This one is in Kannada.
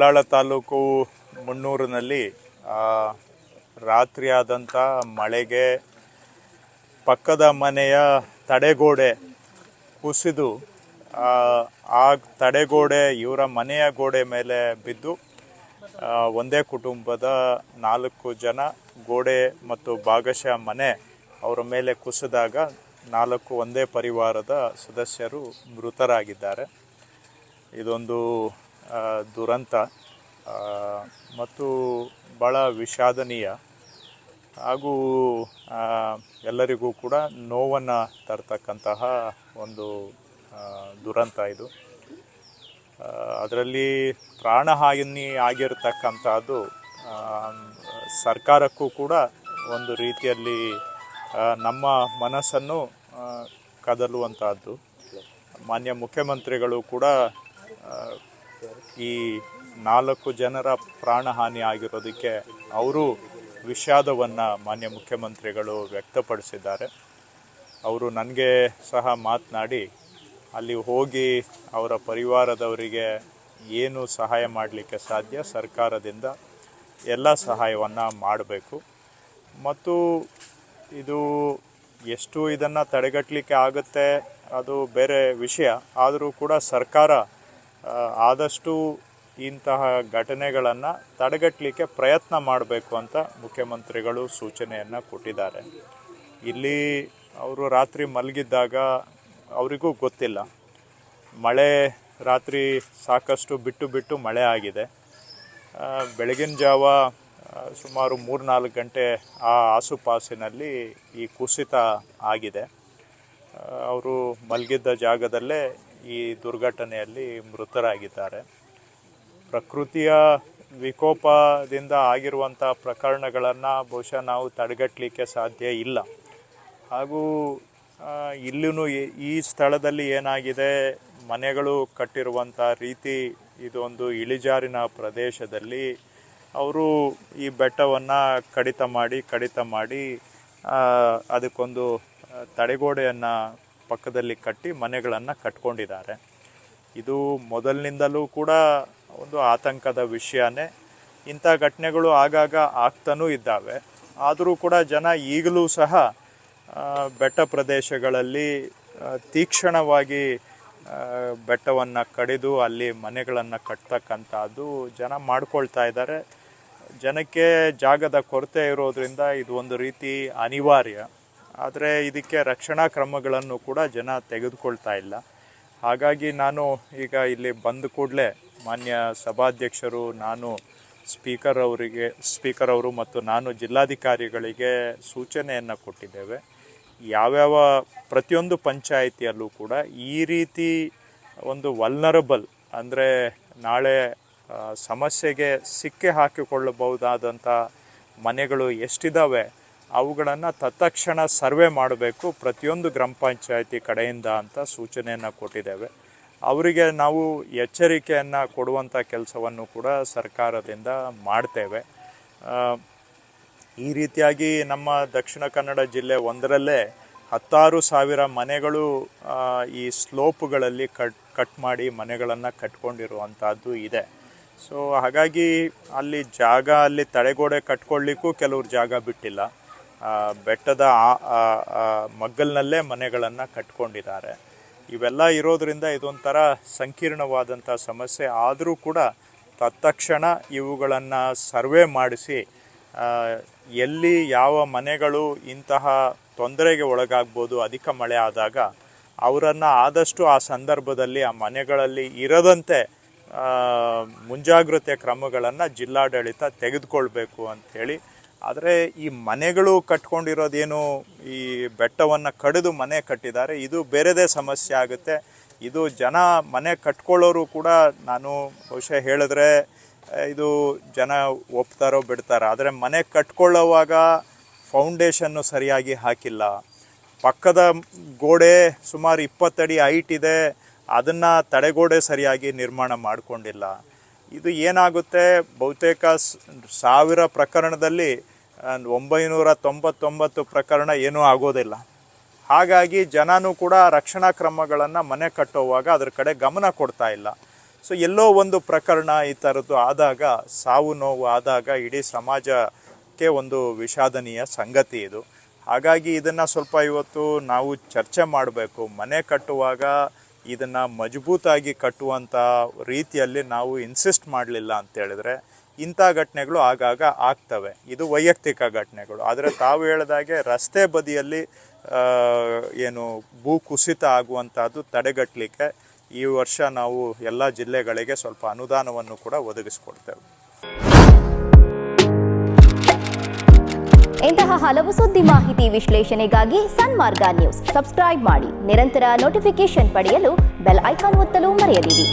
ಉಳ್ಳಾಳ ತಾಲೂಕು ಮುನ್ನೂರಿನಲ್ಲಿ ರಾತ್ರಿ ಆದಂಥ ಮಳೆಗೆ ಪಕ್ಕದ ಮನೆಯ ತಡೆಗೋಡೆ ಕುಸಿದು ಆ, ತಡೆಗೋಡೆ ಇವರ ಮನೆಯ ಗೋಡೆ ಮೇಲೆ ಬಿದ್ದು ಒಂದೇ ಕುಟುಂಬದ ನಾಲ್ಕು ಜನ ಗೋಡೆ ಮತ್ತು ಭಾಗಶಃ ಮನೆ ಅವರ ಮೇಲೆ ಕುಸಿದಾಗ ನಾಲ್ಕು ಒಂದೇ ಪರಿವಾರದ ಸದಸ್ಯರು ಮೃತರಾಗಿದ್ದಾರೆ. ಇದೊಂದು ದುರಂತ ಮತ್ತು ಭಾಳ ವಿಷಾದನೀಯ. ಹಾಗೂ ಎಲ್ಲರಿಗೂ ಕೂಡ ನೋವನ್ನು ತರ್ತಕ್ಕಂತಹ ಒಂದು ದುರಂತ ಇದು. ಅದರಲ್ಲಿ ಪ್ರಾಣಹಾನಿ ಆಗಿರ್ತಕ್ಕಂಥದ್ದು ಸರ್ಕಾರಕ್ಕೂ ಕೂಡ ಒಂದು ರೀತಿಯಲ್ಲಿ ನಮ್ಮ ಮನಸ್ಸನ್ನು ಕದಲುವಂತಹದ್ದು ಮಾನ್ಯ ಮುಖ್ಯಮಂತ್ರಿಗಳು ಕೂಡ ಈ ನಾಲ್ಕು ಜನರ ಪ್ರಾಣಹಾನಿ ಆಗಿರೋದಕ್ಕೆ ಅವರು ವಿಷಾದವನ್ನು ಮಾನ್ಯ ಮುಖ್ಯಮಂತ್ರಿಗಳು ವ್ಯಕ್ತಪಡಿಸಿದ್ದಾರೆ. ಅವರು ನನಗೆ ಸಹ ಮಾತನಾಡಿ, ಅಲ್ಲಿ ಹೋಗಿ ಅವರ ಪರಿವಾರದವರಿಗೆ ಏನು ಸಹಾಯ ಮಾಡಲಿಕ್ಕೆ ಸಾಧ್ಯ ಸರ್ಕಾರದಿಂದ ಎಲ್ಲ ಸಹಾಯವನ್ನು ಮಾಡಬೇಕು. ಮತ್ತು ಇದು ಎಷ್ಟು ಇದನ್ನು ತಡೆಗಟ್ಟಲಿಕ್ಕೆ ಆಗುತ್ತೆ ಅದು ಬೇರೆ ವಿಷಯ. ಆದರೂ ಕೂಡ ಸರ್ಕಾರ ಆದಷ್ಟು ಇಂತಹ ಘಟನೆಗಳನ್ನು ತಡೆಗಟ್ಟಲಿಕ್ಕೆ ಪ್ರಯತ್ನ ಮಾಡಬೇಕು ಅಂತ ಮುಖ್ಯಮಂತ್ರಿಗಳು ಸೂಚನೆಯನ್ನು ಕೊಟ್ಟಿದ್ದಾರೆ. ಇಲ್ಲಿ ಅವರು ರಾತ್ರಿ ಮಲಗಿದ್ದಾಗ ಅವರಿಗೂ ಗೊತ್ತಿಲ್ಲ. ಮಳೆ ರಾತ್ರಿ ಸಾಕಷ್ಟು ಬಿಟ್ಟು ಬಿಟ್ಟು ಮಳೆ ಆಗಿದೆ. ಬೆಳಗಿನ ಜಾವ ಸುಮಾರು ಮೂರು ನಾಲ್ಕು ಗಂಟೆ ಆ ಆಸುಪಾಸಿನಲ್ಲಿ ಈ ಕುಸಿತ ಆಗಿದೆ. ಅವರು ಮಲಗಿದ್ದ ಜಾಗದಲ್ಲೇ ಈ ದುರ್ಘಟನೆಯಲ್ಲಿ ಮೃತರಾಗಿದ್ದಾರೆ. ಪ್ರಕೃತಿಯ ವಿಕೋಪದಿಂದ ಆಗಿರುವಂಥ ಪ್ರಕರಣಗಳನ್ನು ಬಹುಶಃ ನಾವು ತಡೆಗಟ್ಟಲಿಕ್ಕೆ ಸಾಧ್ಯ ಇಲ್ಲ. ಹಾಗೂ ಇಲ್ಲೂ ಈ ಸ್ಥಳದಲ್ಲಿ ಏನಾಗಿದೆ, ಮನೆಗಳು ಕಟ್ಟಿರುವಂಥ ರೀತಿ ಇದೊಂದು ಇಳಿಜಾರಿನ ಪ್ರದೇಶದಲ್ಲಿ ಅವರು ಈ ಬೆಟ್ಟವನ್ನು ಕಡಿತ ಮಾಡಿ ಕಡಿತ ಮಾಡಿ ಅದಕ್ಕೊಂದು ತಡೆಗೋಡೆಯನ್ನು ಪಕ್ಕದಲ್ಲಿ ಕಟ್ಟಿ ಮನೆಗಳನ್ನು ಕಟ್ಕೊಂಡಿದ್ದಾರೆ. ಇದು ಮೊದಲಿನಿಂದಲೂ ಕೂಡ ಒಂದು ಆತಂಕದ ವಿಷಯನೇ. ಇಂಥ ಘಟನೆಗಳು ಆಗಾಗ ಆಗ್ತಾನೂ ಇದ್ದಾವೆ. ಆದರೂ ಕೂಡ ಜನ ಈಗಲೂ ಸಹ ಬೆಟ್ಟ ಪ್ರದೇಶಗಳಲ್ಲಿ ತೀಕ್ಷ್ಣವಾಗಿ ಬೆಟ್ಟವನ್ನು ಕಡಿದು ಅಲ್ಲಿ ಮನೆಗಳನ್ನು ಕಟ್ತಕ್ಕಂಥದ್ದು ಜನ ಮಾಡ್ಕೊಳ್ತಾ ಇದ್ದಾರೆ. ಜನಕ್ಕೆ ಜಾಗದ ಕೊರತೆ ಇರೋದ್ರಿಂದ ಇದು ಒಂದು ರೀತಿ ಅನಿವಾರ್ಯ. ಆದರೆ ಇದಕ್ಕೆ ರಕ್ಷಣಾ ಕ್ರಮಗಳನ್ನು ಕೂಡ ಜನ ತೆಗೆದುಕೊಳ್ತಾ ಇಲ್ಲ. ಹಾಗಾಗಿ ನಾನು ಈಗ ಇಲ್ಲಿ ಬಂದ ಕೂಡಲೇ ಮಾನ್ಯ ಸಭಾಧ್ಯಕ್ಷರು, ನಾನು ಸ್ಪೀಕರ್ ಅವರಿಗೆ, ಸ್ಪೀಕರ್ ಅವರು ಮತ್ತು ನಾನು ಜಿಲ್ಲಾಧಿಕಾರಿಗಳಿಗೆ ಸೂಚನೆಯನ್ನು ಕೊಟ್ಟಿದ್ದೇವೆ. ಯಾವ್ಯಾವ ಪ್ರತಿಯೊಂದು ಪಂಚಾಯಿತಿಯಲ್ಲೂ ಕೂಡ ಈ ರೀತಿ ಒಂದು ವಲ್ನರಬಲ್ ಅಂದರೆ ನಾಳೆ ಸಮಸ್ಯೆಗೆ ಸಿಕ್ಕೆ ಹಾಕಿಕೊಳ್ಳಬಹುದಾದಂಥ ಮನೆಗಳು ಎಷ್ಟಿದ್ದಾವೆ ಅವುಗಳನ್ನು ತತ್ಕ್ಷಣ ಸರ್ವೆ ಮಾಡಬೇಕು ಪ್ರತಿಯೊಂದು ಗ್ರಾಮ ಪಂಚಾಯತಿ ಕಡೆಯಿಂದ ಅಂತ ಸೂಚನೆಯನ್ನು ಕೊಟ್ಟಿದ್ದೇವೆ. ಅವರಿಗೆ ನಾವು ಎಚ್ಚರಿಕೆಯನ್ನು ಕೊಡುವಂಥ ಕೆಲಸವನ್ನು ಕೂಡ ಸರ್ಕಾರದಿಂದ ಮಾಡ್ತೇವೆ. ಈ ರೀತಿಯಾಗಿ ನಮ್ಮ ದಕ್ಷಿಣ ಕನ್ನಡ ಜಿಲ್ಲೆ ಒಂದರಲ್ಲೇ ಹತ್ತಾರು ಸಾವಿರ ಮನೆಗಳು ಈ ಸ್ಲೋಪ್ಗಳಲ್ಲಿ ಕಟ್ ಕಟ್ ಮಾಡಿ ಮನೆಗಳನ್ನು ಕಟ್ಕೊಂಡಿರುವಂಥದ್ದು ಇದೆ. ಸೊ, ಹಾಗಾಗಿ ಅಲ್ಲಿ ಜಾಗ, ಅಲ್ಲಿ ತಡೆಗೋಡೆ ಕಟ್ಕೊಳ್ಳಿಕ್ಕೂ ಕೆಲವ್ರು ಜಾಗ ಬಿಟ್ಟಿಲ್ಲ. ಬೆಟ್ಟದ ಮಗ್ಗಲ್ನಲ್ಲೇ ಮನೆಗಳನ್ನು ಕಟ್ಕೊಂಡಿದ್ದಾರೆ. ಇವೆಲ್ಲ ಇರೋದರಿಂದ ಇದೊಂಥರ ಸಂಕೀರ್ಣವಾದಂಥ ಸಮಸ್ಯೆ. ಆದರೂ ಕೂಡ ತತ್ಕ್ಷಣ ಇವುಗಳನ್ನು ಸರ್ವೆ ಮಾಡಿಸಿ ಎಲ್ಲಿ ಯಾವ ಮನೆಗಳು ಇಂತಹ ತೊಂದರೆಗೆ ಒಳಗಾಗ್ಬೋದು, ಅಧಿಕ ಮಳೆ ಆದಾಗ ಅವರನ್ನು ಆದಷ್ಟು ಆ ಸಂದರ್ಭದಲ್ಲಿ ಆ ಮನೆಗಳಲ್ಲಿ ಇರದಂತೆ ಮುಂಜಾಗ್ರತೆ ಕ್ರಮಗಳನ್ನು ಜಿಲ್ಲಾಡಳಿತ ತೆಗೆದುಕೊಳ್ಬೇಕು ಅಂಥೇಳಿ ಆದರೆ ಈ ಮನೆಗಳು ಕಟ್ಕೊಂಡಿರೋದೇನು ಈ ಬೆಟ್ಟವನ್ನು ಕಡಿದು ಮನೆ ಕಟ್ಟಿದ್ದಾರೆ, ಇದು ಬೇರೆದೇ ಸಮಸ್ಯೆ ಆಗುತ್ತೆ. ಇದು ಜನ ಮನೆ ಕಟ್ಕೊಳ್ಳೋರು ಕೂಡ ನಾನು ಬಹುಶಃ ಹೇಳಿದ್ರೆ ಇದು ಜನ ಒಪ್ತಾರೋ ಬಿಡ್ತಾರೋ, ಆದರೆ ಮನೆ ಕಟ್ಕೊಳ್ಳೋವಾಗ ಫೌಂಡೇಶನ್ನು ಸರಿಯಾಗಿ ಹಾಕಿಲ್ಲ. ಪಕ್ಕದ ಗೋಡೆ ಸುಮಾರು ಇಪ್ಪತ್ತಡಿ ಹೈಟ್ ಇದೆ, ಅದನ್ನು ತಡೆಗೋಡೆ ಸರಿಯಾಗಿ ನಿರ್ಮಾಣ ಮಾಡಿಕೊಂಡಿಲ್ಲ. ಇದು ಏನಾಗುತ್ತೆ? ಬಹುತೇಕ ಸಾವಿರ ಪ್ರಕರಣದಲ್ಲಿ ಒಂಬೈನೂರ ತೊಂಬತ್ತೊಂಬತ್ತು ಪ್ರಕರಣ ಏನೂ ಆಗೋದಿಲ್ಲ. ಹಾಗಾಗಿ ಜನನೂ ಕೂಡ ರಕ್ಷಣಾ ಕ್ರಮಗಳನ್ನು ಮನೆ ಕಟ್ಟುವಾಗ ಅದರ ಕಡೆ ಗಮನ ಕೊಡ್ತಾ ಇಲ್ಲ. ಸೊ ಎಲ್ಲೋ ಒಂದು ಪ್ರಕರಣ ಈ ಥರದ್ದು ಆದಾಗ, ಸಾವು ನೋವು ಆದಾಗ ಇಡೀ ಸಮಾಜಕ್ಕೆ ಒಂದು ವಿಷಾದನೀಯ ಸಂಗತಿ ಇದು. ಹಾಗಾಗಿ ಇದನ್ನು ಸ್ವಲ್ಪ ಇವತ್ತು ನಾವು ಚರ್ಚೆ ಮಾಡಬೇಕು. ಮನೆ ಕಟ್ಟುವಾಗ ಇದನ್ನು ಮಜಬೂತಾಗಿ ಕಟ್ಟುವಂಥ ರೀತಿಯಲ್ಲಿ ನಾವು ಇನ್ಸಿಸ್ಟ್ ಮಾಡಲಿಲ್ಲ ಅಂತ ಹೇಳಿದ್ರೆ ಇಂಥ ಘಟನೆಗಳು ಆಗಾಗ ಆಗ್ತವೆ. ಇದು ವೈಯಕ್ತಿಕ ಘಟನೆಗಳು. ಆದರೆ ತಾವು ಹೇಳಿದಾಗೆ ರಸ್ತೆ ಬದಿಯಲ್ಲಿ ಏನು ಭೂ ಕುಸಿತ ಆಗುವಂಥದ್ದು ತಡೆಗಟ್ಟಲಿಕ್ಕೆ ಈ ವರ್ಷ ನಾವು ಎಲ್ಲ ಜಿಲ್ಲೆಗಳಿಗೆ ಸ್ವಲ್ಪ ಅನುದಾನವನ್ನು ಕೂಡ ಒದಗಿಸ್ಕೊಡ್ತೇವೆ. ಇಂತಹ ಹಲವು ಸುದ್ದಿ ಮಾಹಿತಿ ವಿಶ್ಲೇಷಣೆಗಾಗಿ ಸನ್ಮಾರ್ಗ ನ್ಯೂಸ್. ಸಬ್ಸ್ಕ್ರೈಬ್ ಮಾಡಿ. ನಿರಂತರ ನೋಟಿಫಿಕೇಶನ್ ಪಡೆಯಲು ಬೆಲ್ ಐಕಾನ್ ಒತ್ತಲು ಮರೆಯದಿರಿ.